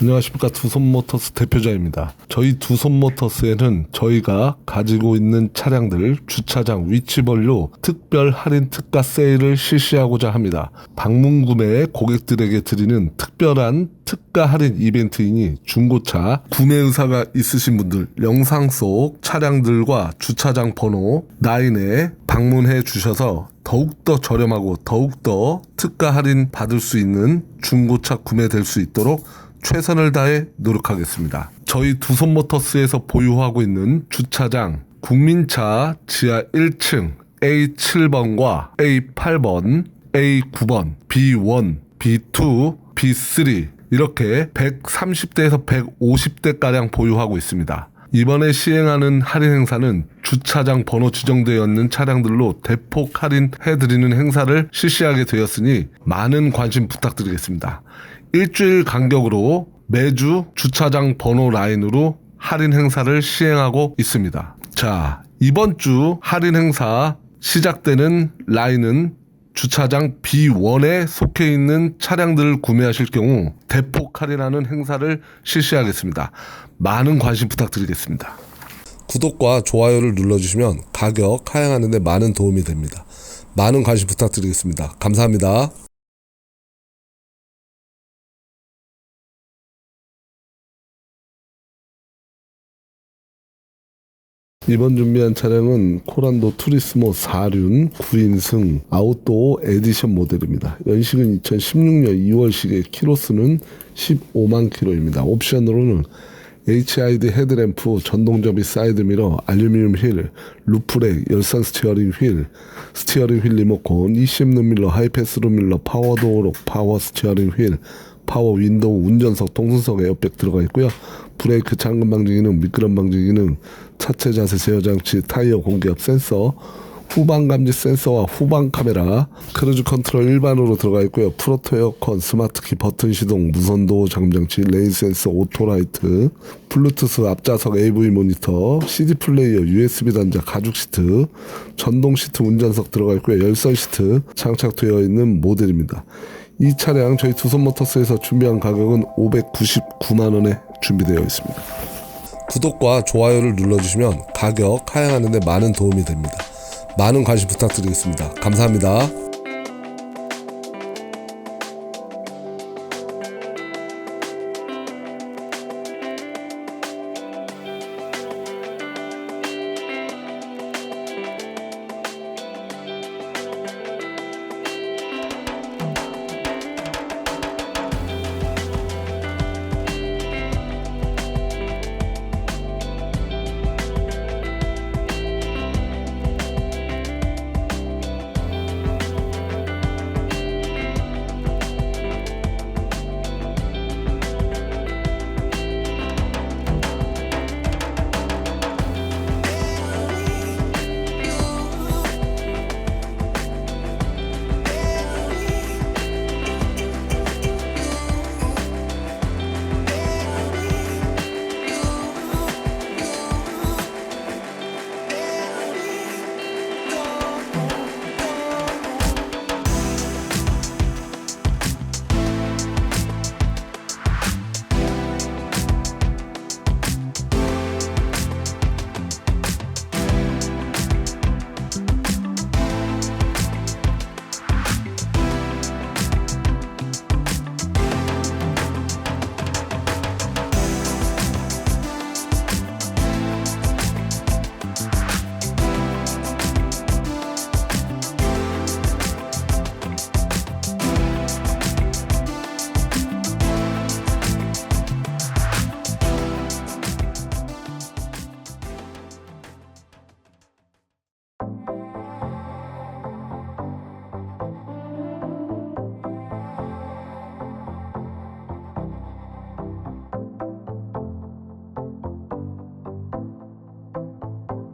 안녕하십니까 두손모터스 대표자입니다. 저희 두손모터스에는 저희가 가지고 있는 차량들 주차장 위치별로 특별 할인 특가 세일을 실시하고자 합니다. 방문 구매 고객들에게 드리는 특별한 특가 할인 이벤트이니 중고차 구매 의사가 있으신 분들 영상 속 차량들과 주차장 번호 라인에 방문해 주셔서 더욱더 저렴하고 더욱더 특가 할인 받을 수 있는 중고차 구매될 수 있도록 최선을 다해 노력하겠습니다. 저희 두손모터스에서 보유하고 있는 주차장 국민차 지하 1층 A7번과 A8번, A9번, B1, B2, B3 이렇게 130대에서 150대가량 보유하고 있습니다. 이번에 시행하는 할인 행사는 주차장 번호 지정되어 있는 차량들로 대폭 할인해드리는 행사를 실시하게 되었으니 많은 관심 부탁드리겠습니다. 일주일 간격으로 매주 주차장 번호 라인으로 할인 행사를 시행하고 있습니다. 자, 이번 주 할인 행사 시작되는 라인은 주차장 B1에 속해 있는 차량들을 구매하실 경우 대폭 할인하는 행사를 실시하겠습니다. 많은 관심 부탁드리겠습니다. 구독과 좋아요를 눌러주시면 가격 하향하는 데 많은 도움이 됩니다. 많은 관심 부탁드리겠습니다. 감사합니다. 이번 준비한 차량은 코란도 투리스모 4륜 9인승 아웃도어 에디션 모델입니다. 연식은 2016년 2월식의 키로수는 15만 킬로입니다. 옵션으로는 HID 헤드램프, 전동접이 사이드미러, 알루미늄 휠, 루프렉, 열선 스티어링 휠, 스티어링 휠 리모컨, ECM 룸밀러, 하이패스 룸밀러, 파워도어록, 파워 스티어링 휠, 파워 윈도우, 운전석, 동승석 에어백 들어가 있고요. 브레이크 잠금 방지 기능, 미끄럼 방지 기능, 차체 자세 제어 장치, 타이어 공기압 센서, 후방 감지 센서와 후방 카메라, 크루즈 컨트롤 일반으로 들어가 있고요. 프로토 에어컨, 스마트키 버튼 시동, 무선 도어 잠금 장치, 레인 센서, 오토라이트, 블루투스 앞좌석 AV 모니터, CD 플레이어, USB 단자, 가죽 시트, 전동 시트 운전석 들어가 있고요. 열선 시트 장착되어 있는 모델입니다. 이 차량 저희 두손모터스에서 준비한 가격은 599만 원에 준비되어 있습니다. 구독과 좋아요를 눌러주시면 가격 하향하는 데 많은 도움이 됩니다. 많은 관심 부탁드리겠습니다. 감사합니다.